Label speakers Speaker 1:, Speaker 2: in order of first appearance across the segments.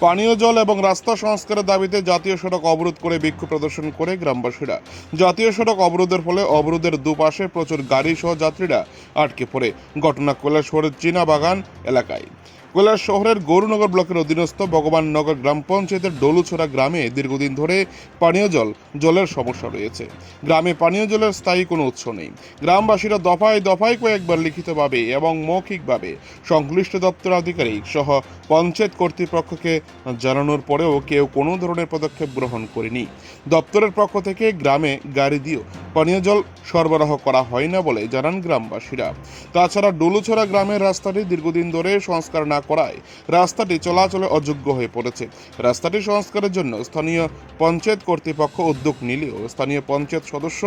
Speaker 1: পানীয় জল এবং রাস্তা সংস্কারের দাবিতে জাতীয় সড়ক অবরোধ করে বিক্ষোভ প্রদর্শন করে গ্রামবাসীরা। জাতীয় সড়ক অবরোধের ফলে অবরোধের দুপাশে প্রচুর গাড়ি সহ যাত্রীরা আটকে পড়ে। ঘটনা কৈলাসহরের চীনা বাগান এলাকায়। কৈলাস শহরের গৌরনগর ব্লকের অধীনস্থ ভগবাননগর গ্রাম পঞ্চায়েতের ডলুছড়া গ্রামে দীর্ঘদিন ধরে পানীয় জল, জলের সমস্যা রয়েছে। গ্রামে পানীয় জলের স্থায়ী কোনো উৎস নেই। গ্রামবাসীরা দফায় দফায় কয়েকবার লিখিতভাবে এবং মৌখিকভাবে সংশ্লিষ্ট দপ্তর আধিকারিক সহ পঞ্চায়েত কর্তৃপক্ষকে জানানোর পরেও কেউ কোনো ধরনের পদক্ষেপ গ্রহণ করেনি। দপ্তরের পক্ষ থেকে গ্রামে গাড়ি দিয়েও পানীয় জল সরবরাহ করা হয় না বলে জানান গ্রামবাসীরা। তাছাড়া ডলুছড়া গ্রামের রাস্তাটি দীর্ঘদিন ধরে সংস্কার না করায়। রাস্তাটি চলাচলে অযোগ্য হয়ে পড়েছে। রাস্তাটি সংস্কারের জন্য স্থানীয় পঞ্চায়েত কর্তৃপক্ষ উদ্যোগ নিলেও স্থানীয় পঞ্চায়েত সদস্য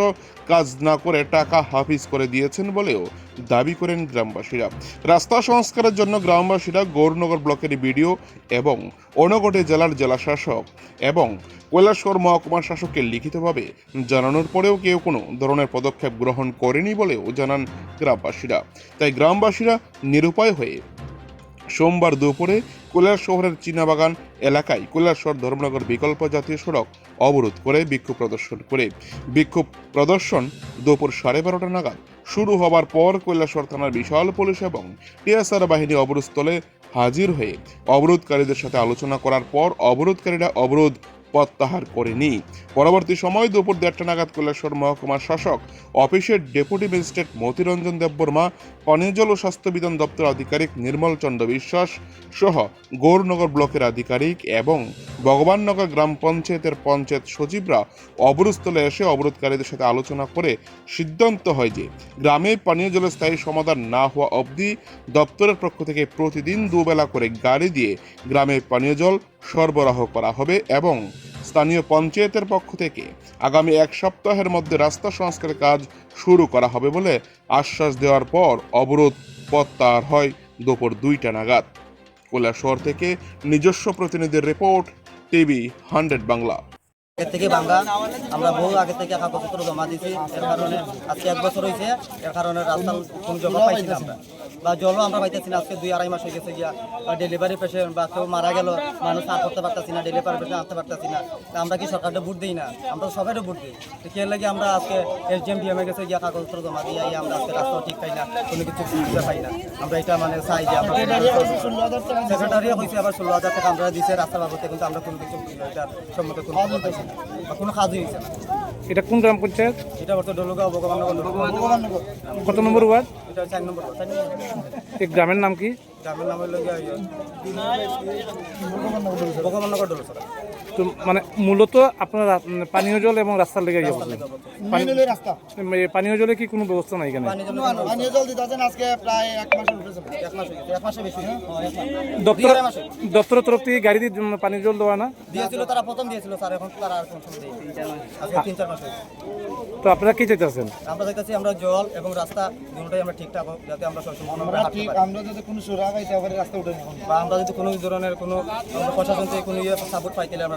Speaker 1: কাজ না করে টাকা হাফিজ করে দিয়েছেন বলেও দাবি করেন গ্রামবাসীরা। রাস্তা সংস্কারের জন্য গ্রামবাসীরা গৌরনগর ব্লকের বিডিও এবং অনগটে জেলার জেলা শাসক এবং কৈলাসহর মহকুমার শাসককে লিখিতভাবে জানানোর পরেও কেউ কোনো ধরনের পদক্ষেপ গ্রহণ করেনি বলেও জানান গ্রামবাসীরা। তাই গ্রামবাসীরা নিরুপায় হয়ে সোমবার দুপুরে কৈলাস শহরের চীনাবাগান এলাকায় কৈলাসহর ধর্মনগর বিকল্প জাতীয় সড়ক অবরোধ করে বিক্ষোভ প্রদর্শন করে। বিক্ষোভ প্রদর্শন দুপুর সাড়ে বারোটা নাগাদ শুরু হবার পর কৈলাসর থানার বিশাল পুলিশ এবং টিএসআর বাহিনী অবরোধস্থলে হাজির হয়ে অবরোধকারীদের সাথে আলোচনা করার পর অবরোধকারীরা অবরোধ প্রত্যাহার করেনি। পরবর্তী সময় দুপুর দেড়টা নাগাদ কৈলাসহর মহকুমার শাসক, অফিসের ডেপুটি ম্যাজিস্ট্রেট মতিরঞ্জন দেববর্মা পানীয় জল ও স্বাস্থ্যবিধান দপ্তর আধিকারিক নির্মল চন্দ্র বিশ্বাস সহ গৌরনগর ব্লকের আধিকারিক এবং ভগবাননগর গ্রাম পঞ্চায়েতের পঞ্চায়েত সচিবরা অবরোধস্থলে এসে অবরোধকারীদের সাথে আলোচনা করে সিদ্ধান্ত হয় যে, গ্রামে পানীয় জলের স্থায়ী সমাধান না হওয়া অবধি দপ্তরের পক্ষ থেকে প্রতিদিন দুবেলা করে গাড়ি দিয়ে গ্রামে পানীয় জল সরবরাহ করা হবে এবং স্থানীয় পঞ্চায়েতের পক্ষ থেকে আগামী এক সপ্তাহের মধ্যে রাস্তা সংস্কারের কাজ শুরু করা হবে বলে আশ্বাস দেওয়ার পর অবরোধ প্রত্যাহার হয় দুপুর দুইটা নাগাদ। কৈলাসহর থেকে নিজস্ব প্রতিনিধির রিপোর্ট, টিভি হান্ড্রেড বাংলা।
Speaker 2: এর থেকে বাংলা আমরা বহু আগে থেকে কাগজপত্র জমা দিয়েছি। এর কারণে আজকে এক বছর হয়েছে। এর কারণে রাস্তার কোনো জমা পাইছি না আমরা। বা জলও আমরা পাইতেছি না। আজকে দুই আড়াই মাস হয়ে গেছে গিয়া। বা ডেলিভারি পেশেন্ট বা কেউ মারা গেল, মানুষ আর করতে পারতেছি না ডেলিভারি পেশেন্ট আসতে পারতেছি না। আমরা কি সরকারটা ভোট দিই না? আমরা তো সবাইও ভোট দিই। তো কে লাগে আমরা আজকে এস ডি এম ডিএমে গেছে গিয়া কাগজপত্র জমা দিয়ে আইয়া আমরা আজকে রাস্তাও ঠিক পাই না, কোনো কিছু সুবিধা পাই না। আমরা এটা মানে চাই যে আমরা সেক্রেটারিও হয়েছে, আবার ষোলো হাজার টাকা আমরা দিয়েছে রাস্তা বাবদে, কিন্তু আমরা কোনো কিছু এটার সম্মুখে কোনো বা কোনো কাজই হয়েছে না।
Speaker 3: এটা কোন গ্রাম পঞ্চায়েত?
Speaker 2: এটা বলতে ডলগাঁও ভগবান
Speaker 3: কত নম্বর ওয়ার্ড?
Speaker 2: এটা চার নম্বর
Speaker 3: এই গ্রামের নাম কি?
Speaker 2: গ্রামের নাম হলো ভগবান নগর ডলুসরা
Speaker 3: তো মানে মূলত আপনারা পানীয় জল এবং রাস্তার লেগে ইয়ে
Speaker 4: রাস্তা।
Speaker 3: পানীয় জলে কি কোনো ব্যবস্থা নাই এখানে?
Speaker 4: পানীয় জল আজকে প্রায় এক
Speaker 2: হয়ে? হ্যাঁ।
Speaker 3: দপ্তর। দপ্তরের তরফ থেকে গাড়ি দিয়ে পানীয় জল দেওয়া না?
Speaker 2: দিয়েছিল তারা প্রথম দিয়েছিল স্যার। এখন তারা আর তিন চার মাস
Speaker 3: তো আপনারা কি চাইতেছেন
Speaker 2: আমরা দেখতেছি আমরা জল এবং রাস্তা দুটোটাই আমরা ঠিকঠাক হোক যাতে আমরা সবসময় আমরা
Speaker 4: যদি কোনো সুরা পাইতে রাস্তা উঠে
Speaker 2: বা আমরা যদি কোনো ধরনের কোনো প্রশাসন থেকে কোনো ইয়ে সাপোর্ট পাই তাহলে আমরা